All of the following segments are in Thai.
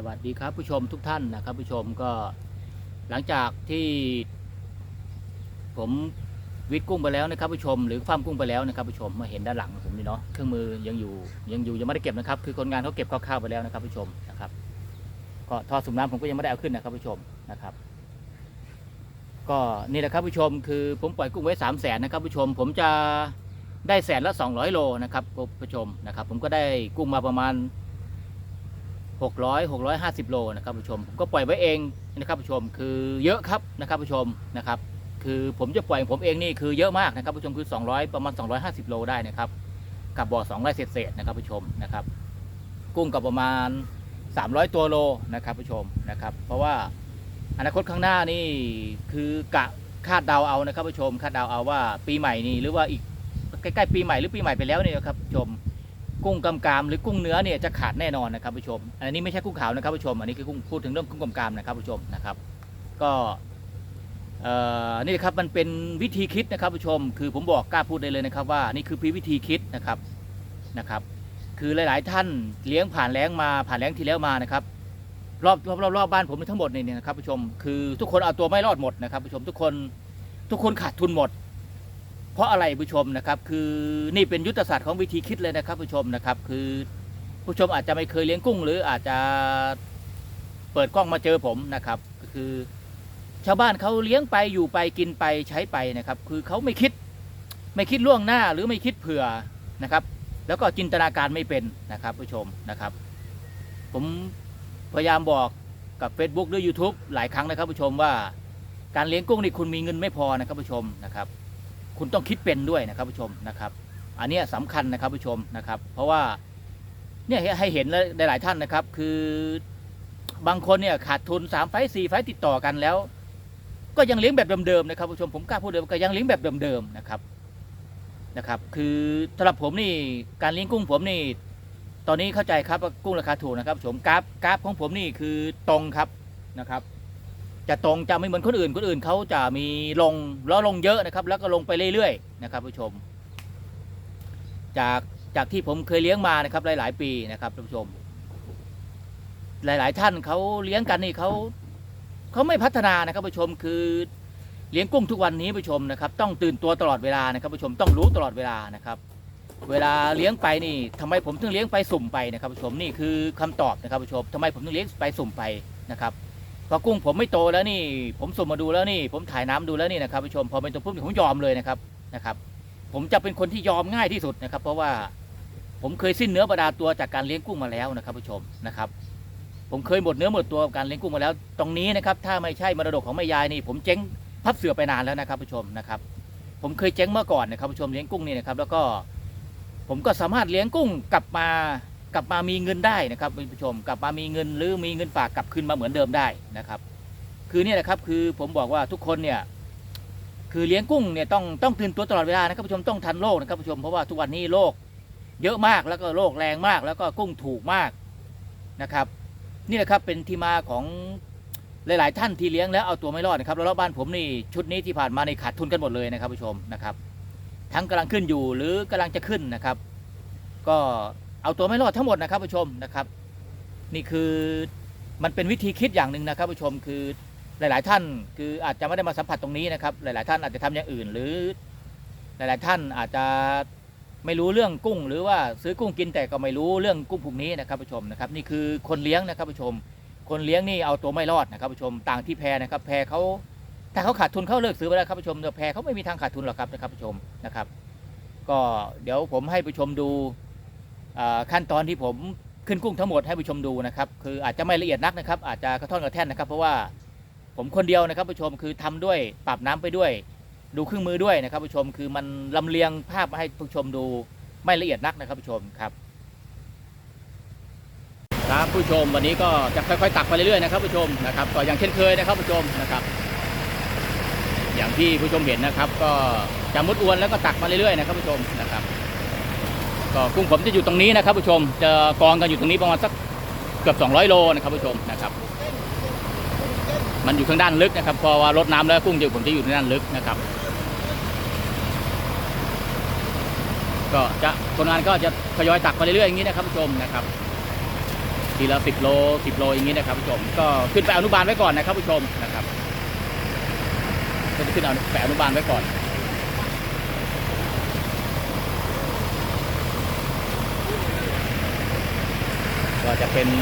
สวัสดีครับผู้ชมทุกท่านนะครับ ผู้ชมก็หลังจากที่ผมวิทกุ้งไปแล้วนะครับผู้ชม หรือฟ้าร์มกุ้งไปแล้วนะครับผู้ชมมาเห็นด้านหลังของผมนี่เนาะเครื่องมือยังอยู่ยังอยู่ยังไม่ได้เก็บนะครับ คือคนงานเขาเก็บคร่าวๆไปแล้วนะครับผู้ชมนะครับก็ท่อสูบน้ำผมก็ยังไม่ได้เอาขึ้นนะครับผู้ชมนะครับ ก็นี่แหละครับผู้ชม คือผมปล่อยกุ้งไว้สามแสนนะครับผู้ชม ผมจะได้แสนละสองร้อยโลนะครับผู้ชมนะครับ ผมก็ได้กุ้งมาประมาณ 600 650 โลนะครับผู้ชมผมก็ปล่อยไว้เองนะครับผู้ชมคือเยอะครับนะครับผู้ชมนะครับคือผมจะปล่อยผมเองนี่คือเยอะมากนะครับผู้ชมคือ 200 ประมาณ 250 โลได้นะครับกับบ่อ2ไร่เศษๆนะครับผู้ชมนะครับ กุ้งกับประมาณ 300 ตัวโลนะครับผู้ชมนะครับ เพราะว่าอนาคตข้างหน้านี่คือกะคาดเดาเอานะครับผู้ชมคาดเดาเอาว่าปีใหม่นี่หรือว่าอีกใกล้ๆปีใหม่หรือปีใหม่ไปแล้วเนี่ยครับผู้ชม กุ้งกำกามหรือกุ้งเนื้อเนี่ยจะขาดแน่นอนนะครับผู้ชม อันนี้ไม่ใช่กุ้งขาวนะครับผู้ชม อันนี้คือกุ้งพูดถึงเรื่องกุ้งกำกามนะครับผู้ชมนะครับ ก็นี่ครับมันเป็นวิธีคิดนะครับผู้ชม คือผมบอกกล้าพูดได้เลยนะครับว่านี่คือวิธีคิดนะครับนะครับ คือหลาย ๆ ท่านเลี้ยงผ่านแล้งมาผ่านแล้งที่แล้วมานะครับรอบรอบรอบรอบบ้านผมทั้งหมดเนี่ยนะครับผู้ชม คือทุกคนเอาตัวไม่รอดหมดนะครับผู้ชมทุกคนทุกคนขาดทุนหมด เพราะอะไรผู้ชมนะครับคือนี่เป็นยุทธศาสตร์ของวิธีคิดเลยนะครับผู้ชมนะครับ คือผู้ชมอาจจะไม่เคยเลี้ยงกุ้ง หรืออาจจะเปิดกล้องมาเจอผมนะครับก็คือ ชาวบ้านเขาเลี้ยงไปอยู่ไปกินไปใช้ไปนะครับ คือเขาไม่คิดไม่คิดล่วงหน้าหรือไม่คิดเผื่อนะครับ แล้วก็จินตนาการไม่เป็นนะครับผู้ชมนะครับ ผมพยายามบอกกับ Facebook หรือ YouTube หลายครั้งนะครับผู้ชมว่าการเลี้ยงกุ้งนี่คุณมีเงินไม่พอนะครับผู้ชมนะครับ คุณต้องคิดเป็นด้วยนะครับผู้ชมนะครับ อันนี้ยสำคัญนะครับผู้ชมนะครับ เพราะว่าเนี่ยให้เห็นได้หลายท่านนะครับ คือบางคนเนี่ยขาดทุนสามไฟสี่ไฟติดต่อกันแล้ว ก็ยังเลี้ยงแบบเดิม ๆ นะครับผู้ชมผมกล้าพูดเลยว่าก็ยังเลี้ยงแบบเดิม ๆ นะครับนะครับ คือสำหรับผมนี่การเลี้ยงกุ้งผมนี่ ตอนนี้เข้าใจครับว่ากุ้งราคาถูกนะครับ ผมกราฟกราฟของผมนี่คือตรงครับนะครับ จะตรงจะไม่เหมือนคนอื่นคนอื่นเขาจะมีลงแล้วลงเยอะนะครับ แล้วก็ลงไปเรื่อยๆนะครับผู้ชม จากจากที่ผมเคยเลี้ยงมานะครับหลาย ๆ ปีนะครับท่านผู้ชม หลาย ๆ ท่านเขาเลี้ยงกันนี่เขาเขาไม่พัฒนานะครับผู้ชมคือเลี้ยงกุ้งทุกวันนี้ผู้ชมนะครับ ต้องตื่นตัวตลอดเวลานะครับผู้ชมต้องรู้ตลอดเวลานะครับ เวลาเลี้ยงไปนี่ทำไมผมถึงเลี้ยงไปสุ่มไปนะครับผู้ชมนี่คือคำตอบนะครับผู้ชมทำไมผมถึงเลี้ยงไปสุ่มไปนะครับ พอกุ้งผมไม่โตแล้วนี่ ผมสุ่มมาดูแล้วนี่ ผมถ่ายน้ำดูแล้วนี่นะครับผู้ชมพอเป็นตัวปุ๊บผมยอมเลยนะครับนะครับ ผมจะเป็นคนที่ยอมง่ายที่สุดนะครับ เพราะว่าผมเคยสิ้นเนื้อประดาตัวจากการเลี้ยงกุ้งมาแล้วนะครับผู้ชมนะครับ ผมเคยหมดเนื้อหมดตัวกับการเลี้ยงกุ้งมาแล้ว ตรงนี้นะครับ ถ้าไม่ใช่มรดกของแม่ยายนี่ ผมเจ๊งพับเสือไปนานแล้วนะครับผู้ชมนะครับ ผมเคยเจ๊งเมื่อก่อนนะครับผู้ชมเลี้ยงกุ้งนี่นะครับ แล้วก็ผมก็สามารถเลี้ยงกุ้งกลับมา กลับมามีเงินได้นะครับคุณผู้ชม กลับมามีเงินหรือมีเงินฝากกลับคืนมาเหมือนเดิมได้นะครับ คือเนี่ยนะครับคือผมบอกว่าทุกคนเนี่ยคือเลี้ยงกุ้งเนี่ยต้องต้องตื่นตัวตลอดเวลานะครับผู้ชมต้องทันโลกนะครับผู้ชมเพราะว่าทุกวันนี้โลกเยอะมากแล้วก็โลกแรงมาก แล้วก็กุ้งถูกมากนะครับ นี่แหละครับเป็นที่มาของหลาย ๆ ท่านที่เลี้ยงแล้วเอาตัวไม่รอดนะครับแล้วรอบบ้านผมนี่ชุดนี้ที่ผ่านมาในขาดทุนกันหมดเลยนะครับผู้ชมนะครับ ทั้งกำลังขึ้นอยู่หรือกำลังจะขึ้นนะครับ ก็ เอาตัวไม่รอดทั้งหมดนะครับผู้ชมนะครับ นี่คือมันเป็นวิธีคิดอย่างหนึ่งนะครับผู้ชมคือหลาย ๆ ท่าน คืออาจจะไม่ได้มาสัมผัสตรงนี้นะครับ หลาย ๆ ท่านอาจจะทำอย่างอื่น หรือ หลาย ๆ ท่านอาจจะไม่รู้เรื่องกุ้ง หรือว่าซื้อกุ้งกินแต่ก็ไม่รู้เรื่องกุ้งพวกนี้นะครับผู้ชมนะครับนี่คือคนเลี้ยงนะครับผู้ชม คนเลี้ยงนี่เอาตัวไม่รอดนะครับผู้ชมต่างที่แพรนะครับ แพรเขาถ้าเขาขาดทุนเขาเลิกซื้อไปแล้วครับผู้ชมแต่แพรเขาไม่มีทางขาดทุนหรอกครับนะครับผู้ชมนะครับ ก็เดี๋ยวผมให้ผู้ชมดู ขั้นตอนที่ผมขึ้นกุ้งทั้งหมดให้ผู้ชมดูนะครับคืออาจจะไม่ละเอียดนักนะครับอาจจะกระท่อนกระแท่นนะครับ เพราะว่าผมคนเดียวนะครับผู้ชมคือทำด้วยปรับน้ำไปด้วย ดูเครื่องมือด้วยนะครับผู้ชมคือมันลำเลียงภาพมาให้ผู้ชมดูไม่ละเอียดนักนะครับผู้ชมครับครับผู้ชมวันนี้ก็จะค่อยๆ ตักไปเรื่อยๆนะครับผู้ชมนะครับก็อย่างเช่นเคยนะครับผู้ชมนะครับ อย่างที่ผู้ชมเห็นนะครับ ก็จะมุดอวนแล้วก็ตักมาเรื่อยๆนะครับผู้ชมนะครับ ก็กุ้งผมจะอยู่ตรงนี้นะครับผู้ชม จะกองกันอยู่ตรงนี้ประมาณสักเกือบ 200 โลนะครับผู้ชมนะครับ มันอยู่ทางด้านลึกนะครับเพอว่ารดน้ำแล้วกุ้งจะผมจะอยู่ทางด้านลึกนะครับ ก็จะคนงานก็จะทยอยตักมาเรื่อยๆอย่างนี้นะครับผู้ชมนะครับทีละสิบโลสิบโลอย่างนี้นะครับผู้ชม ก็ขึ้นไปอนุบาลไว้ก่อนนะครับผู้ชมนะครับก็จะขึ้นเอาแปะอนุบาลไว้ก่อน ก็จะ เป็น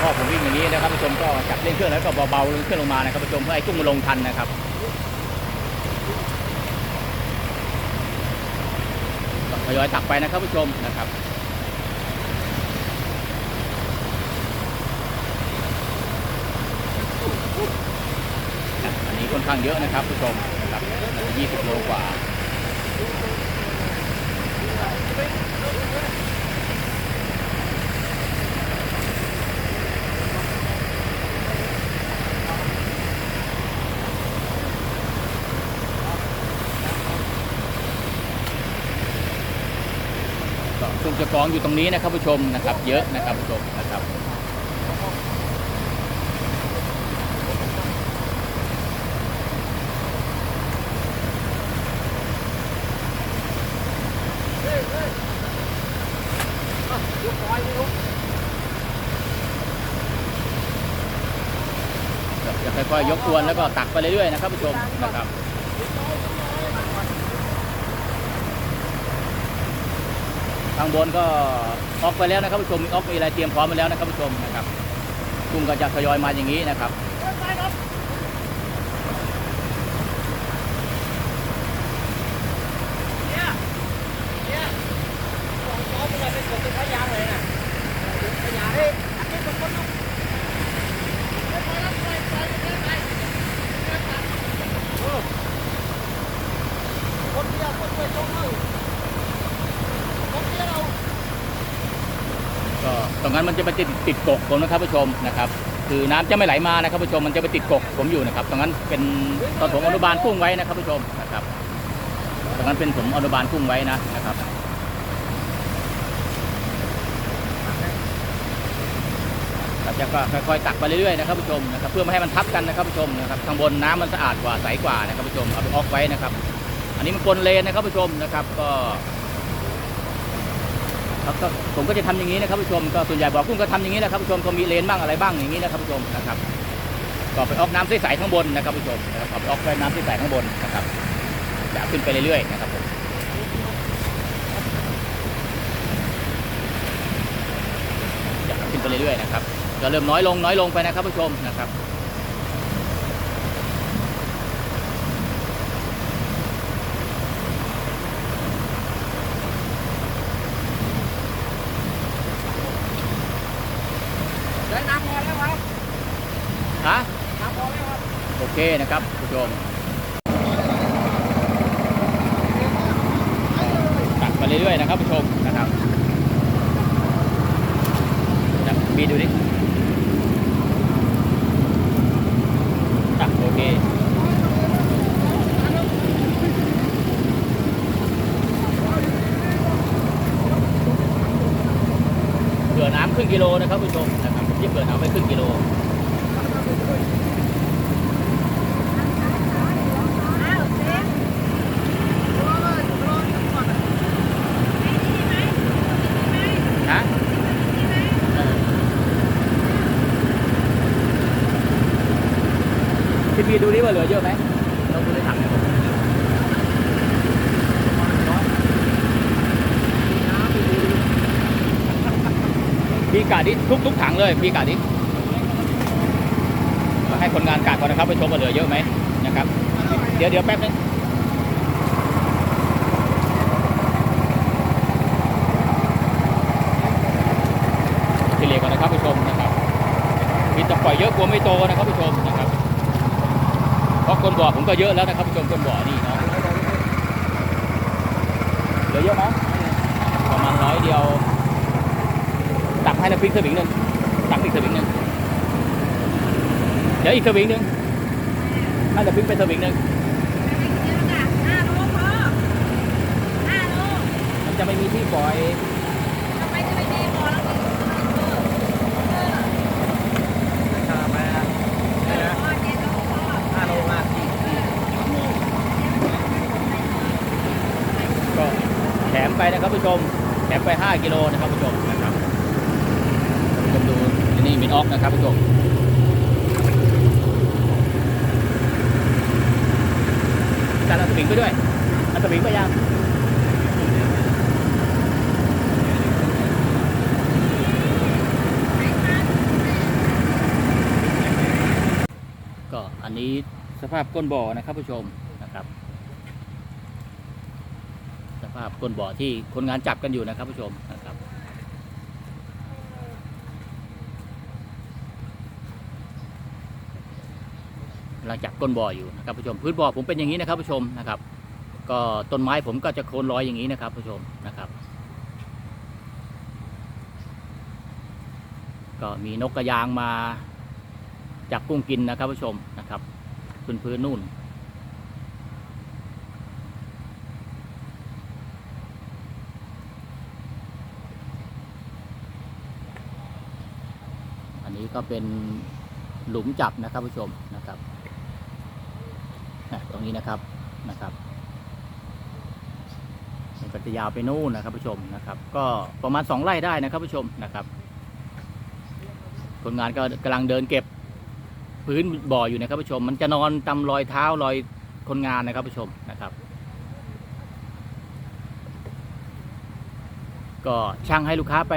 พ่อผมวิ่งอย่างนี้นะครับผู้ชมก็จับเร่งเครื่องแล้วก็เบาๆเร่งเครื่องลงมานะครับผู้ชมเพื่อให้กุ้งมันลงทันนะครับทยอยตักไปนะครับผู้ชมนะครับอันนี้ค่อนข้างเยอะนะครับผู้ชมนะครับ20โลกว่า จะกองอยู่ตรงนี้นะครับผู้ชมนะครับ เยอะนะครับผู้ชมนะครับจะค่อยๆยกตัวแล้วก็ตักไปเรื่อยๆนะครับผู้ชมนะครับ ข้างบนก็ออกไปแล้วนะครับผู้ชมมีออกมีอะไรเตรียมพร้อมไปแล้วนะครับผู้ชมนะครับกุ้งก็จะทยอยมาอย่างนี้นะครับ ก็ต รงนั้นมันจะไปติดติดกกผมนะครับผู้ชมนะครับ คือน้ำจะไม่ไหลมานะครับผู้ชมมันจะไปติดกกผมอยู่นะครับตรงนั้นเป็นตอนผมอนุบาลกุ้งไว้นะครับผู้ชมนะครับตรงนั้นเป็นผมอนุบาลกุ้งไว้นะนะครับเราจะก็ค่อยๆตักไปเรื่อยๆนะครับผู้ชมนะครับเพื่อไม่ให้มันทับกันนะครับผู้ชมนะครับข้างบนน้ำมันสะอาดกว่าใสกว่านะครับผู้ชมเอาไปออกไว้นะครับ อันนี้มันปนเลนนะครับผู้ชมนะครับ ก็ ครับก็ผมก็จะทำอย่างนี้นะครับผู้ชมก็ส่วนใหญ่บอกกุ้งก็ทำอย่างนี้นะครับผู้ชมก็มีเลนบ้างอะไรบ้างอย่างนี้นะครับผู้ชมนะครับก็ไปออกน้ำใสๆข้างบนนะครับผู้ชมนะครับเอาไปออกน้ำใสๆข้างบนนะครับจะขึ้นไปเรื่อยๆนะครับผมจะขึ้นไปเรื่อยๆนะครับก็เริ่มน้อยลงน้อยลงไปนะครับผู้ชมนะครับ ได้น้ำพอแล้วครับ ฮะ น้ำพอแล้วครับ โอเคนะครับผู้ชมตักไป เรื่อยๆนะครับผู้ชมนะครับจับบีดูดิตักโอเคเกลือน้ำครึ่งกิโลนะครับผู้ชมนะครับผมจะเกลือน้ำไว้ครึ่งกิโล ฮะเออพี่พีดูดิว่าเหลือเยอะไหมเราดูในถังเนี่ยผม พี่กาดิทุกทุกถังเลยพี่กาดิมาให้คนงานกาดก่อนนะครับไปชมว่าเหลือเยอะไหมนะครับ เดี๋ยวเดี๋ยวแป๊บนึงที่เหลือก่อนนะครับผู้ชมนะครับมีแต่ปล่อยเยอะกลัวไม่โตนะครับผู้ชมนะครับ เพราะคนบ่อผมก็เยอะแล้วนะครับผู้ชมคนบ่อนี่เนาะเหลือเยอะไหมประมาณร้อยเดียว ตักให้น้ำพริกสวิงหนึ่งตักอีกสวิงหนึ่งเดี๋ยวอีกสวิงหนึ่งให้น้ำพริกไปสวิงหนึ่งมันจะไม่มีที่ปล่อยชามาห้าโลมาสี่สี่ก็แถมไปนะครับผู้ชมแถมไปไปห้ากิโลนะครับผู้ชมนะครับผู้ชมดู นี่มินออกนะครับผู้ชมการเอาสวิงไปด้วยอาสวิงไปยังก็อันนี้สภาพก้นบ่อนะครับผู้ชมนะครับ สภาพก้นบ่อที่คนงานจับกันอยู่นะครับผู้ชมนะครับ ลังจับก้นบ่ออยู่นะครับผู้ชม พื้นบ่อผมเป็นอย่างนี้นะครับผู้ชมนะครับ ก็ต้นไม้ผมก็จะโคนลอยอย่างนี้นะครับผู้ชมนะครับ ก็มีนกกระยางมาจับกุ้งกินนะครับผู้ชมนะครับพื้นพื้นนู่นอันนี้ก็เป็นหลุมจับนะครับผู้ชมนะครับ นะตรงนี้นะครับนะครับมันก็จะยาวไปนู่นนะครับผู้ชมนะครับ ก็ประมาณสองไร่ได้นะครับผู้ชมนะครับคนงานก็กำลังเดินเก็บพื้นบ่ออยู่นะครับผู้ชม มันจะนอนตำรอยเท้ารอยคนงานนะครับผู้ชมนะครับ ก็ช่างให้ลูกค้าไป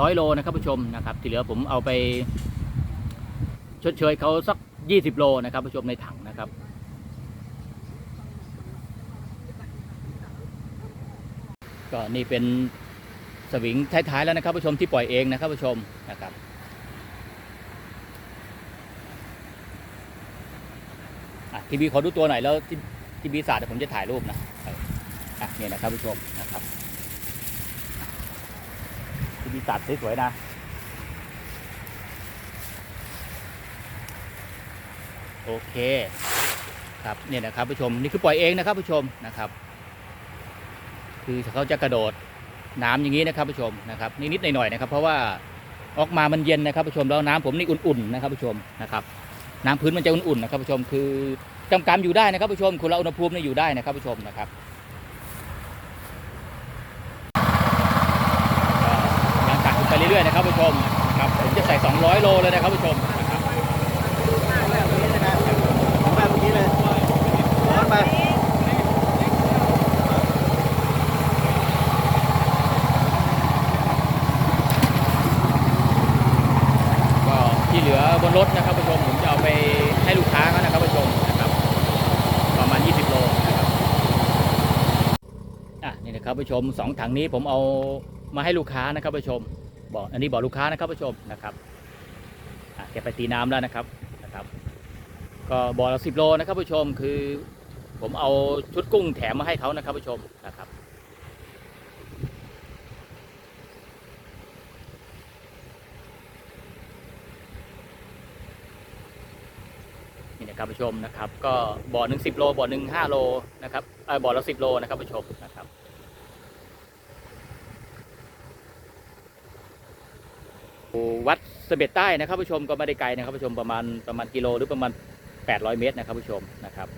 ร้อยโลนะครับผู้ชมนะครับ ที่เหลือผมเอาไปชดเชยเขาสักยี่สิบโลนะครับผู้ชมในถังนะครับ ก็นี่เป็นสวิงท้ายๆแล้วนะครับผู้ชมที่ปล่อยเองนะครับผู้ชมนะครับทีวีขอดูตัวหน่อยแล้วที่ที่บีศาสตร์ผมจะถ่ายรูปนะอะเนี่ยนะครับผู้ชมนะครับที่บีศาสตร์สวยๆนะโอเคครับเนี่ยนะครับผู้ชมนี่คือปล่อยเองนะครับผู้ชมนะครับ คือเขาจะกระโดดน้ำอย่างนี้นะครับผู้ชมนะครับนิดๆหน่อยๆนะครับ เพราะว่าออกมามันเย็นนะครับผู้ชมแล้วน้ำผมนี่อุ่นๆนะครับผู้ชมนะครับ น้ำพื้นมันจะอุ่นๆนะครับผู้ชมคือกำกำอยู่ได้นะครับผู้ชมคนละอุณหภูมิเนี่ยอยู่ได้นะครับผู้ชมนะครับก็ยังตักไปเรื่อยๆนะครับผู้ชมครับผมจะใส่ 200 โลเลยนะครับผู้ชมนะครับแบบนี้นะครับแบบนี้เลยร้อนไป ก็ที่เหลือบนรถนะครับผู้ชมผมจะเอาไปให้ลูกค้าเขานะครับผู้ชมนะครับประมาณ 20 โลนะครับอะนี่นะครับ ผู้ชมสองถังนี้ผมเอามาให้ลูกค้านะครับผู้ชม บอกอันนี้บอกลูกค้านะครับผู้ชมนะครับแกไปตีน้ำแล้วนะครับนะครับ ก็บ่อละสิบโลนะครับผู้ชมคือผมเอาชุดกุ้งแถมมาให้เขานะครับผู้ชมนะครับนี่นะครับผู้ชมนะครับ ก็บ่อหนึ่งสิบโลบ่อหนึ่งห้าโลนะครับเออบ่อละสิบโลนะครับผู้ชมนะครับ วัดเสเบ็ดใต้นะครับผู้ชมก็ไม่ได้ไกลนะครับผู้ชมประมาณประมาณกิโลหรือประมาณ 800 เมตรนะครับผู้ชมนะครับ